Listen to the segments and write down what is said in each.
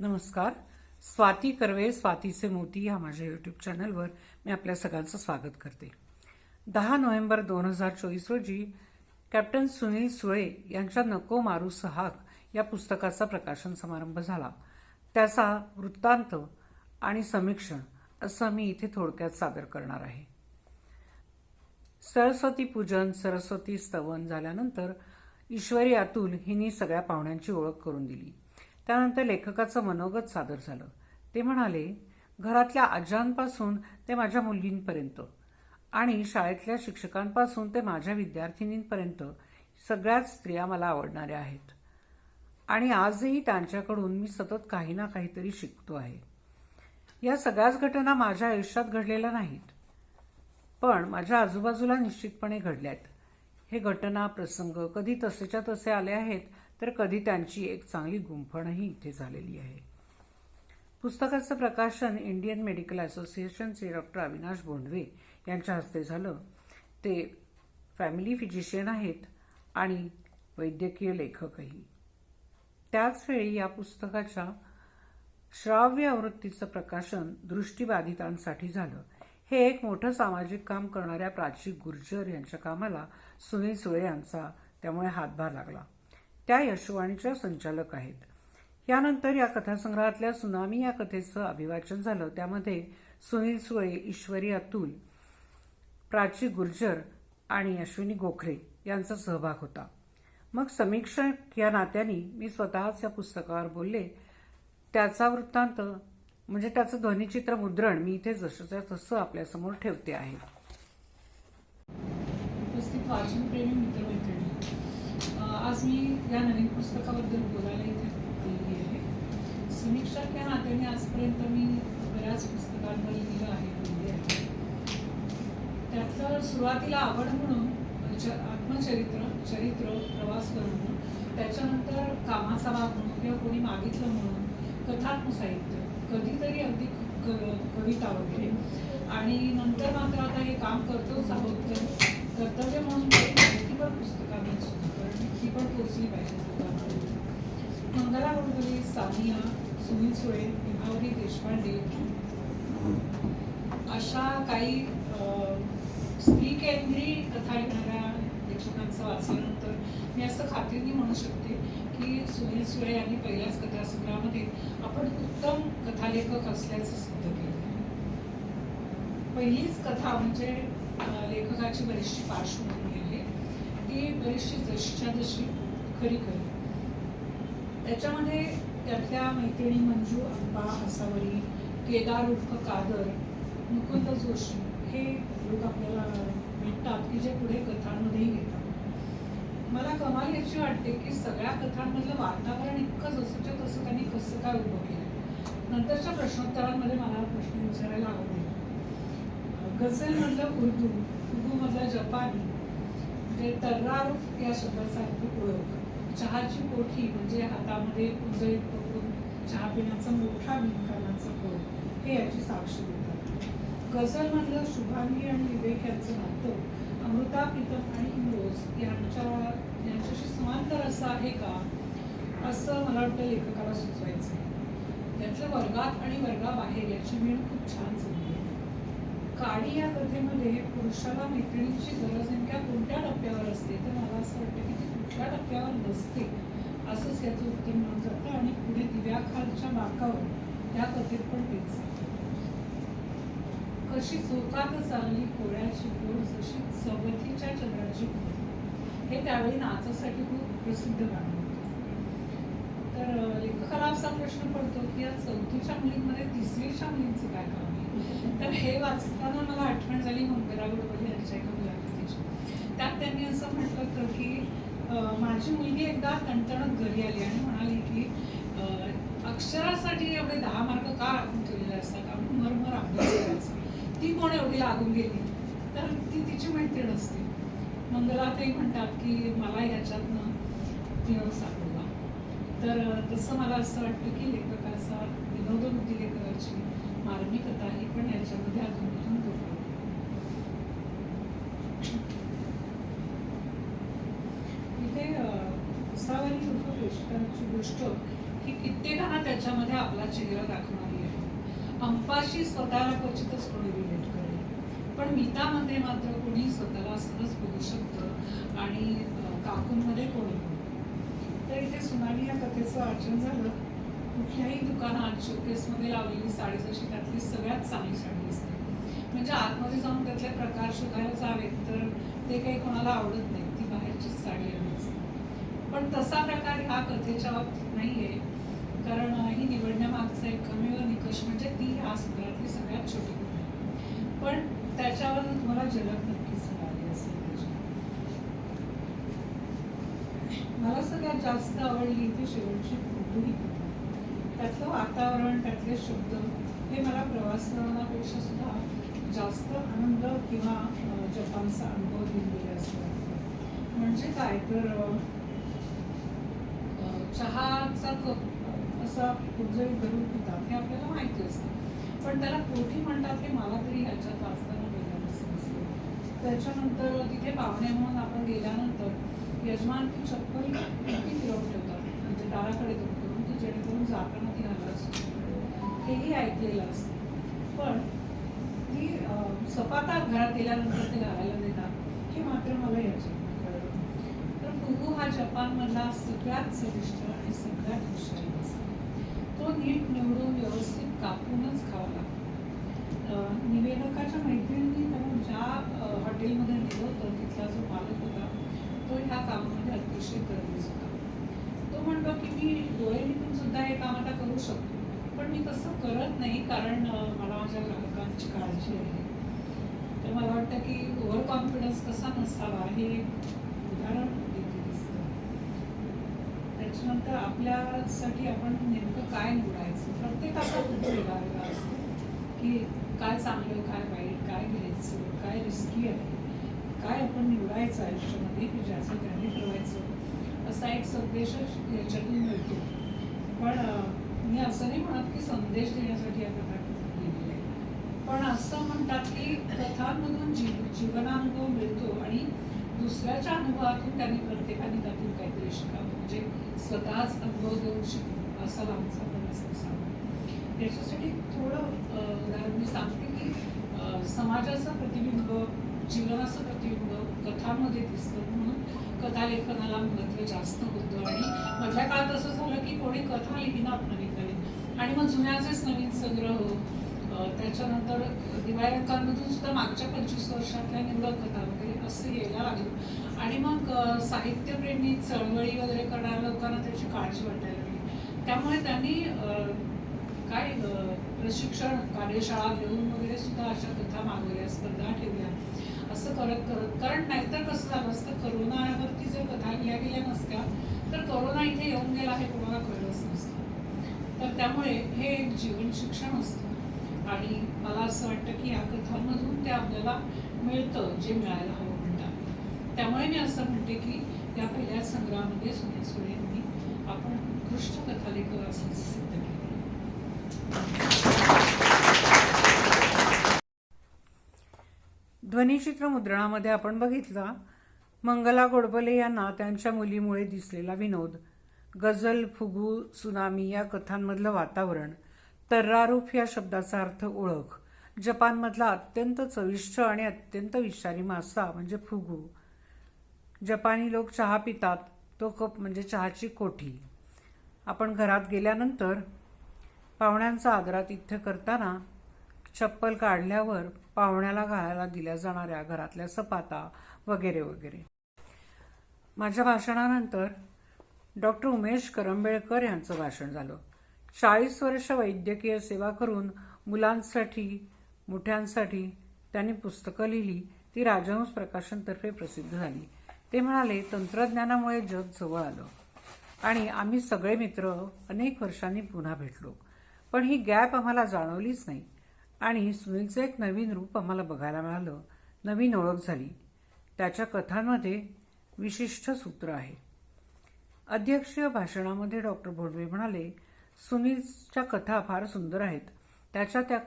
नमस्कार. स्वाती कर्वे स्वातीचे मोती ह्या माझ्या यूट्यूब चॅनलवर मी आपल्या सगळ्यांचं स्वागत करते. दहा नोव्हेंबर दोन हजार चोवीस रोजी कॅप्टन सुनील सुळे यांच्या नको मारू सहाक या पुस्तकाचा प्रकाशन समारंभ झाला. त्याचा वृत्तांत आणि समीक्षण असं मी इथे थोडक्यात सादर करणार आहे. सरस्वती पूजन सरस्वती स्तवन झाल्यानंतर ईश्वरी अतुल हिनी सगळ्या पाहुण्यांची ओळख करून दिली. त्यानंतर लेखकाचं मनोगत सादर झालं. ते म्हणाले घरातल्या आजांपासून ते माझ्या मुलींपर्यंत आणि शाळेतल्या शिक्षकांपासून ते माझ्या विद्यार्थिनींपर्यंत सगळ्याच स्त्रिया मला आवडणाऱ्या आहेत. आणि आजही त्यांच्याकडून मी सतत काही ना काहीतरी शिकतो आहे. या सगळ्याच घटना माझ्या आयुष्यात घडलेल्या नाहीत. पण माझ्या आजूबाजूला निश्चितपणे घडल्यात. हे घटना प्रसंग कधी तसेच्या तसे आले आहेत तर कधी त्यांची एक चांगली गुंफणही इथे झालेली आहे. पुस्तकाचं प्रकाशन इंडियन मेडिकल असोसिएशनचे डॉक्टर अविनाश बोंडवे यांच्या हस्ते झालं. ते फॅमिली फिजिशियन आहेत आणि वैद्यकीय लेखकही. त्याचवेळी या पुस्तकाच्या श्राव्य आवृत्तीचं प्रकाशन दृष्टीबाधितांसाठी झालं. हे एक मोठं सामाजिक काम करणाऱ्या प्राची गुर्जर यांच्या कामाला सुनील सुळे यांचा त्यामुळे हातभार लागला. त्या यशवाणीच्या संचालक आहेत. यानंतर या कथासंग्रहातल्या सुनामी या कथेचं अभिवाचन झालं. त्यामध्ये सुनील सुळे ईश्वरी अतुल प्राची गुर्जर आणि अश्विनी गोखरे यांचा सहभाग होता. मग समीक्षक या नात्याने मी स्वतःच या पुस्तकावर बोलले त्याचा वृत्तांत म्हणजे त्याचं ध्वनिचित्र मुद्रण मी इथे जसंच्या तसं आपल्यासमोर ठेवते आहे. आज मी या नवीन पुस्तकाबद्दल बोलायला इथे आलेली आहे. समीक्षक या नात्याने आजपर्यंत मी बऱ्याच पुस्तकांवर लिहिलं आहे बोलले आहे. त्यातलं सुरुवातीला आवड म्हणून च- आत्मचरित्र चरित्र प्रवास करणं त्याच्यानंतर कामाचा भाग म्हणून किंवा कोणी मागितलं म्हणून कथात्म साहित्य कधीतरी अगदी क- कविता वगैरे. आणि नंतर मात्र आता हे काम करतोच आहोत तर कर्तव्य म्हणून काही माहितीपर पुस्तकांना ती पण पोचली पाहिजे. मंगला गोडबोले सानिया सुनील सुळे विभावरी देशपांडे अशा काही अं, स्त्री केंद्री कथा लिहिणाऱ्या लेखकांचं वाचल्यानंतर मी असं खात्रीने म्हणू शकते की सुनील सुळे यांनी पहिल्याच कथासंग्रहामध्ये आपण उत्तम कथालेखक असल्याचं सिद्ध केलं. पहिलीच कथा म्हणजे लेखकाची बरीचशी पार्श्वभूमी. ती बरीचशी जशीच्या जशी खरी खरी. त्याच्यामध्ये त्यातल्या मैत्रिणी मंजू अंबा हसावरी केदार उर्फ कादर मुकुंद जोशी हे लोक आपल्याला भेटतात की जे पुढे कथांमध्येही येतात मला कमाल याची वाटते की सगळ्या कथांमधलं वातावरण इतकं जसंच्या तसं त्यांनी कसं काय उभं केलं. नंतरच्या प्रश्नोत्तरांमध्ये मला प्रश्न विचारायला आवडेल. गझल मधलं उर्दू उर्दू म्हटलं जपानी म्हणजे तर्रार या शब्दासारखं अर्थ ओळख. चहाची कोठी म्हणजे हातामध्ये उजळीत पकडून चहा पिण्याचा मोठा भिंकानाचा कळ हे याची साक्ष देतात. गझल म्हणलं शुभांगी आणि विवेक यांचं नातं अमृता प्रीतम आणि इंग्रोज यांच्या यांच्याशी समांतर असं आहे का? असं मला वाटतं लेखकाला सुचवायचं आहे त्यातलं वर्गात आणि वर्गाबाहेर याची मेळ खूप छान झाली. काळी या कथेमध्ये पुरुषाला मैत्रिणीची गरज नेमक्या कोणत्या टप्प्यावर असते? तर मला असं वाटतं की ती कुठल्या टप्प्यावर नसते? असंच याचं उत्तर म्हणून जातं. आणि पुढे दिव्याखालच्या बाकावर त्या कथेत पण तेच कशी चोकात चालली कोळ्याची गोड जशी सवतीच्या चंद्राची हे त्यावेळी नाचासाठी खूप प्रसिद्ध गाणं होतं. तर लेखकाला असा प्रश्न पडतो की या चौथीच्या मुलींमध्ये तिसरीच्या मुलींचं काय काम तर हे वाचताना मला आठवण झाली मंगला गोडबोले यांच्या एका मुलाखतीची. त्यात त्यांनी असं म्हटलं होतं की माझी मुलगी एकदा तणतणत घरी आली आणि म्हणाली की अक्षरासाठी एवढे दहा मार्क का राखून ठेवलेले असतात? आपण मरमर अभ्यास करायचा. ती कोण एवढी लागून गेली? तर ती तिची मैत्रीण असते. मंगलातही म्हणतात की मला याच्यातनं विनोद सापडला. तर तसं मला असं वाटतं की लेखकाचा विनोदमुक्ती लेखकाची मार्मिकता आहे. इथे गोष्ट की कित्येकांना त्याच्यामध्ये आपला चेहरा दाखवणारी आहे. अंपाशी स्वतःला क्वचितच कोणी रिलेट करेल. पण मितामध्ये मात्र कोणी स्वतःला सहज बघू शकतं आणि काकूंमध्ये कोणी तर इथे सुनामी या कथेचं अर्चन झालं. कुठल्याही दुकानात शोकेसमध्ये लावलेली साडी जशी त्यातली सगळ्यात चांगली साडी असते म्हणजे आतमध्ये जाऊन त्यातले प्रकार शोधायला जावेत तर ते काही कोणाला आवडत नाही ती बाहेरचीच साडी आहे. असते पण तसा प्रकार ह्या कथेच्या बाबतीत नाही आहे कारण ही निवडण्यामागचा एक कमी निकष म्हणजे ती ह्या सगळ्यातली सगळ्यात छोटी पण त्याच्यावर तुम्हाला जलद नक्कीच मिळाली असेल मला सगळ्यात जास्त आवडली ती शेवटची फोटो कथा. त्यातलं वातावरण त्यातले शब्द हे मला प्रवास करण्यापेक्षा सुद्धा जास्त आनंद किंवा जपानचा अनुभव दिलेला असतो. असं म्हणजे काय तर चहाचा कप असा उजळी धरून पितात हे आपल्याला माहिती असतं. पण त्याला कोठी म्हणतात हे मला तरी ह्याच्यात वाचताना पहिल्यांदा त्याच्यानंतर तिथे पाहुणे म्हणून आपण गेल्यानंतर यजमान ती चप्पल किती फिरवून ठेवतात. म्हणजे दाराकडे दूर करून की जेणेकरून जाताना ती घालत असतो. हेही ऐकलेलं असतं. पण ती सपाता घरात गेल्यानंतर ते घालायला देतात हे मात्र मला याच्यात तर हा जपानमधला सगळ्यात चविष्ट आणि सगळ्यात हुशारी असतो तो नीट निवडून व्यवस्थित कापूनच खावा लागतो निवेदकाच्या मैत्रिणींनी त्याला ज्या हॉटेलमध्ये नेलं होतं तिथला जो मालक होता तो ह्या कामामध्ये अतिशय तरबेज होता तो म्हणतो की मी डोळे निघून सुद्धा हे काम आता करू शकतो पण मी तसं करत नाही कारण मला माझ्या ग्राहकांची काळजी आहे तर मला वाटतं की ओव्हर कॉन्फिडन्स कसा नसावा हे उदाहरण त्याच्यानंतर आपल्यासाठी आपण नेमकं काय निवडायचं? प्रत्येकाचा उद्देश वेगळा असतो? की काय चांगलं काय वाईट काय घ्यायचं काय रिस्की आहे? काय आपण निवडायचं आयुष्यामध्ये की ज्याचं त्यांनी ठरवायचं? असा एक संदेशच याच्यातून मिळतो. पण मी असं नाही म्हणत की संदेश देण्यासाठी या कथा लिहिलेल्या आहे. पण असं म्हणतात की कथांमधून जीव जीवनानुभव मिळतो आणि दुसऱ्याच्या अनुभवातून त्यांनी प्रत्येकाने त्यातून काहीतरी स्वतःच अनुभव देऊ शकतो असा आमचा प्रवास असावा त्याच्यासाठी थोडं उदाहरण मी सांगते की समाजाचं प्रतिबिंब जीवनाचं प्रतिबिंब कथांमध्ये दिसतं. म्हणून कथा लेखनाला महत्त्व जास्त होतं. आणि मधल्या काळात असं झालं की कोणी कथा लिहिणार नवीन नवीन. आणि मग जुन्याचेच नवीन संग्रह त्याच्यानंतर त्याच्यानंतर सुद्धा मागच्या पंचवीस वर्षातल्या निवडक कथा वगैरे असं यायला लागलं. आणि मग साहित्यप्रेमी चळवळी वगैरे करणाऱ्या लोकांना त्याची काळजी वाटायला लागली. त्यामुळे त्यांनी काय प्रशिक्षण कार्यशाळा घेऊन वगैरे सुद्धा अशा कथा मागवल्या स्पर्धा ठेवल्या. असं करत करत कारण नाहीतर कसं झालं असतं करोनावरती जर कथा लिहिल्या गेल्या नसत्या तर करोना इथे येऊन गेला हे कोणाला कळलंच नसतं. तर त्यामुळे हे एक जीवन शिक्षण असतं. आणि मला असं वाटतं की या कथांमधून ते आपल्याला मिळतं जे मिळायला हवं म्हणतात. त्यामुळे मी असं म्हणते की या पहिल्या संग्रहामध्ये सुनील सुळे यांनी आपण उत्कृष्ट कथालेखक असल्याचं सिद्ध केलं. ध्वनिचित्र मुद्रणामध्ये आपण बघितला मंगला गोडबले यांना त्यांच्या मुलीमुळे दिसलेला विनोद गझल फुगू सुनामी या कथांमधलं वातावरण. तर्रारूफ या शब्दाचा अर्थ ओळख. जपानमधला अत्यंत चविष्ट आणि अत्यंत विषारी मासा म्हणजे फुगू. जपानी लोक चहा पितात तो कप म्हणजे चहाची कोठी. आपण घरात गेल्यानंतर पाहुण्यांचा आदरातिथ्य करताना चप्पल काढल्यावर पाहुण्याला घालायला दिल्या जाणाऱ्या घरातल्या सपाता वगैरे वगैरे. माझ्या भाषणानंतर डॉक्टर उमेश करंबेळकर यांचं भाषण झालं. चाळीस वर्ष वैद्यकीय सेवा करून मुलांसाठी मोठ्यांसाठी त्यांनी पुस्तकं लिहिली. ती राजहंस प्रकाशनतर्फे प्रसिद्ध झाली. ते म्हणाले तंत्रज्ञानामुळे जग जवळ आलं. आणि आम्ही सगळे मित्र अनेक वर्षांनी पुन्हा भेटलो. पण ही गॅप आम्हाला जाणवलीच नाही. आणि सुनीलचं एक नवीन रूप आम्हाला बघायला मिळालं. नवीन ओळख झाली. त्याच्या कथांमध्ये विशिष्ट सूत्र आहे. अध्यक्षीय भाषणामध्ये डॉक्टर भोडवे म्हणाले सुनीलच्या कथा फार सुंदर आहेत. त्याच्या त्या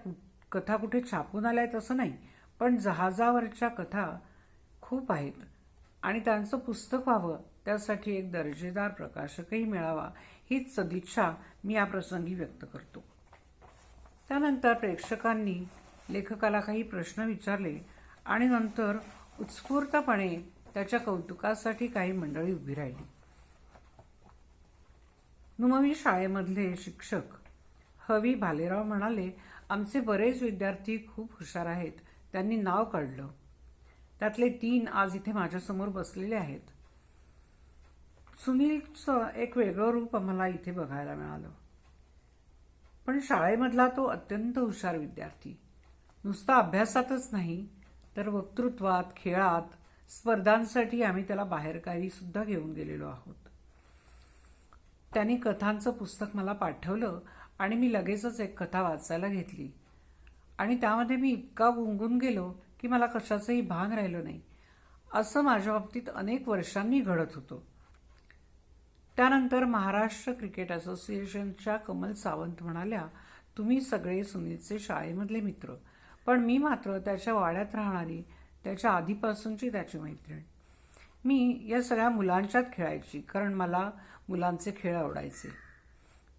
कथा कुठे छापून आल्या आहेत असं नाही पण जहाजावरच्या कथा खूप आहेत. आणि त्यांचं पुस्तक व्हावं त्यासाठी एक दर्जेदार प्रकाशकही मिळावा हीच सदिच्छा मी या प्रसंगी व्यक्त करतो. त्यानंतर प्रेक्षकांनी लेखकाला काही प्रश्न विचारले आणि नंतर उत्स्फूर्तपणे त्याच्या कौतुकासाठी काही मंडळी उभी राहिली. नुमवी शाळेमधले शिक्षक. हवी भालेराव म्हणाले आमचे बरेच विद्यार्थी खूप हुशार आहेत. त्यांनी नाव काढलं. त्यातले तीन आज इथे माझ्यासमोर बसलेले आहेत. सुनीलचं एक वेगळं रूप आम्हाला इथे बघायला मिळालं. पण शाळेमधला तो अत्यंत हुशार विद्यार्थी. नुसता अभ्यासातच नाही तर वक्तृत्वात खेळात स्पर्धांसाठी आम्ही त्याला बाहेरगावी सुद्धा घेऊन गेलेलो आहोत. त्यांनी कथांचं पुस्तक मला पाठवलं आणि मी लगेचच एक कथा वाचायला घेतली. आणि त्यामध्ये मी इतका गुंगून गेलो की मला कशाचंही भान राहिलं नाही. असं माझ्या बाबतीत अनेक वर्षांनी घडत होतं. त्यानंतर महाराष्ट्र क्रिकेट असोसिएशनच्या कमल सावंत म्हणाल्या तुम्ही सगळे सुनीलचे शाळेमधले मित्र पण मी मात्र त्याच्या वाड्यात राहणारी त्याच्या आधीपासूनची त्याची मैत्रीण. मी या सगळ्या मुलांच्यात खेळायची कारण मला मुलांचे खेळ आवडायचे.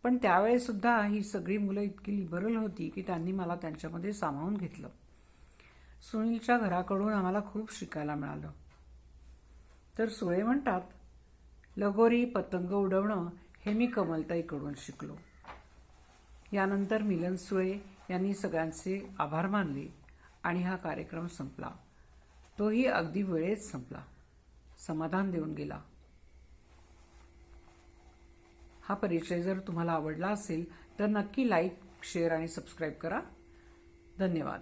पण त्यावेळेसुद्धा ही सगळी मुलं इतकी लिबरल होती की त्यांनी मला त्यांच्यामध्ये सामावून घेतलं. सुनीलच्या घराकडून आम्हाला खूप शिकायला मिळालं. तर सुळे म्हणतात लगोरी पतंग उडवणं हे मी कमलताईकडून शिकलो. यानंतर मिलन सुळे यांनी सगळ्यांचे आभार मानले आणि हा कार्यक्रम संपला. तोही अगदी वेळेत संपला. समाधान देऊन गेला. हा परिचय जर तुम्हाला आवडला असेल तर नक्की लाईक शेअर आणि सबस्क्राईब करा. धन्यवाद.